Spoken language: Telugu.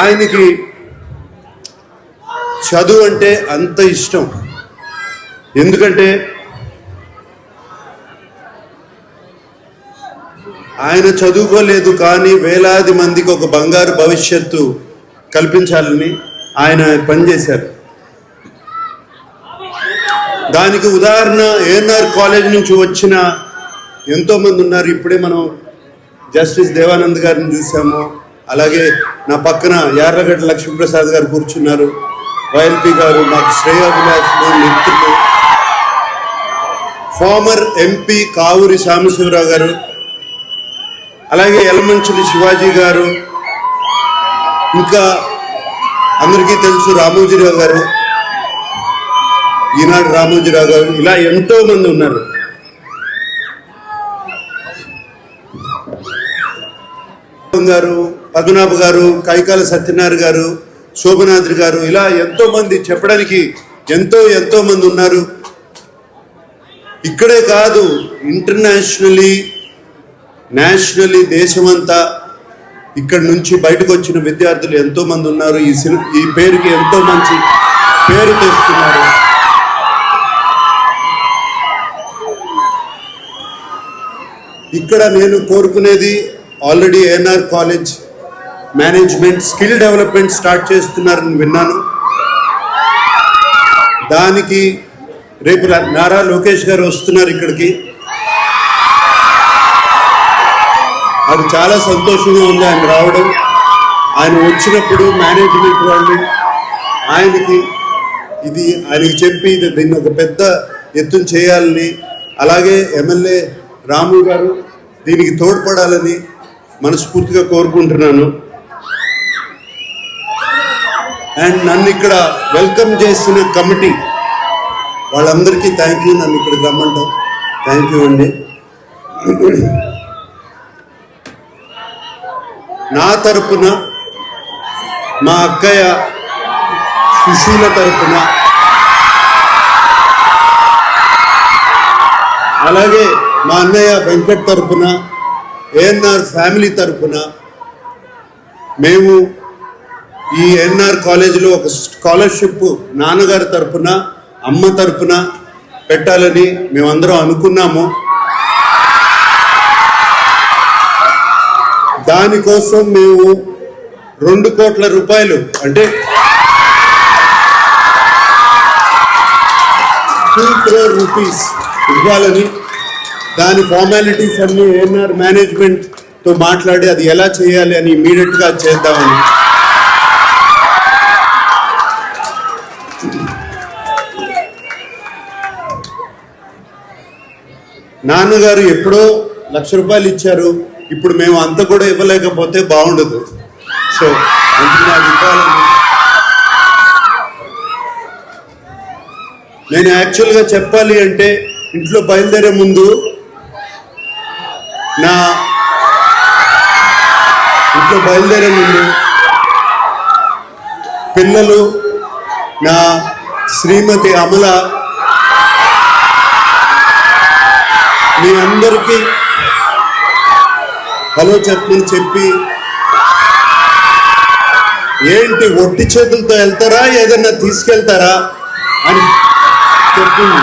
ఆయనకి చదువు అంటే అంత ఇష్టం. ఎందుకంటే ఆయన చదువుకోలేదు కానీ వేలాది మందికి ఒక బంగారు భవిష్యత్తు కల్పించాలని ఆయన పనిచేశారు. దానికి ఉదాహరణ ఏఎన్ఆర్ కాలేజ్ నుంచి వచ్చిన ఎంతోమంది ఉన్నారు. ఇప్పుడే మనం జస్టిస్ దేవానంద్ గారిని చూసాము. అలాగే నా పక్కన యార్లగడ్డ లక్ష్మీప్రసాద్ గారు కూర్చున్నారు. వైఎల్పి గారు మాకు శ్రేయోభిలాషులు మిత్రులు ఫార్మర్ ఎంపీ కావూరి సాంబశివరావు గారు అలాగే యలమంచిలి శివాజీ గారు ఇంకా అందరికీ తెలుసు రామోజీరావు గారు ఈనాడు రామోజీరావు గారు ఇలా ఎంతో మంది ఉన్నారు. గారు పద్మనాభ గారు కైకాల సత్యనారాయణ గారు శోభనాద్రి గారు ఇలా ఎంతోమంది చెప్పడానికి ఎంతో ఎంతో మంది ఉన్నారు. ఇక్కడే కాదు ఇంటర్నేషనలీ నేషనలీ దేశమంతా ఇక్కడ నుంచి బయటకు వచ్చిన విద్యార్థులు ఎంతోమంది ఉన్నారు. ఈ సిని ఈ పేరుకి ఎంతో మంచి పేరు తెస్తున్నారు. ఇక్కడ నేను కోరుకునేది already ANR college management skill development start చేస్తున్నారని విన్నాను. దానికి రేపు నారా లోకేష్ గారు వస్తున్నారు ఇక్కడికి. అది చాలా సంతోషంగా ఉంది ఆయన రావడం. ఆయన వచ్చినప్పుడు మేనేజ్మెంట్ వాళ్ళు ఆయనకి ఇది ఆయనకి చెప్పి దీన్ని ఒక పెద్ద ఎత్తున చేయాలని అలాగే ఎమ్మెల్యే రాము గారు దీనికి తోడ్పడాలని మనస్ఫూర్తిగా కోరుకుంటున్నాను. అండ్ నన్ను ఇక్కడ వెల్కమ్ చేసిన కమిటీ వాళ్ళందరికీ థ్యాంక్ యూ నన్ను ఇక్కడ రమ్మంటాం థ్యాంక్ యూ అండి. నా తరపున మా అక్కయ్య సుశీల తరపున అలాగే మా అన్నయ్య వెంకట్ తరపున ఏఎన్ఆర్ ఫ్యామిలీ తరపున మేము ఈ ఎన్ఆర్ కాలేజీలో ఒక స్కాలర్షిప్ నాన్నగారి తరపున అమ్మ తరపున పెట్టాలని మేమందరం అనుకున్నాము. దానికోసం మేము రెండు కోట్ల రూపాయలు అంటే టూ క్రోర్ రూపీస్ ఇవ్వాలని దాని ఫార్మాలిటీస్ అన్ని ఏఎన్ఆర్ మేనేజ్మెంట్తో మాట్లాడి అది ఎలా చేయాలి అని ఇమీడియట్గా చేద్దామని నాన్నగారు ఎప్పుడో లక్ష రూపాయలు ఇచ్చారు. ఇప్పుడు మేము అంత కూడా ఇవ్వలేకపోతే బాగుండదు. సో నాకు ఇవ్వాలని నేను యాక్చువల్గా చెప్పాలి అంటే ఇంట్లో బయలుదేరే ముందు నా ఇంట్లో బయలుదేరే ముందు పిల్లలు నా శ్రీమతి అమల మీ అందరికీ హలో చెప్పమని చెప్పి ఏంటి ఒట్టి చేతులతో వెళ్తారా? ఏదన్నా తీసుకెళ్తారా? అని చెప్పింది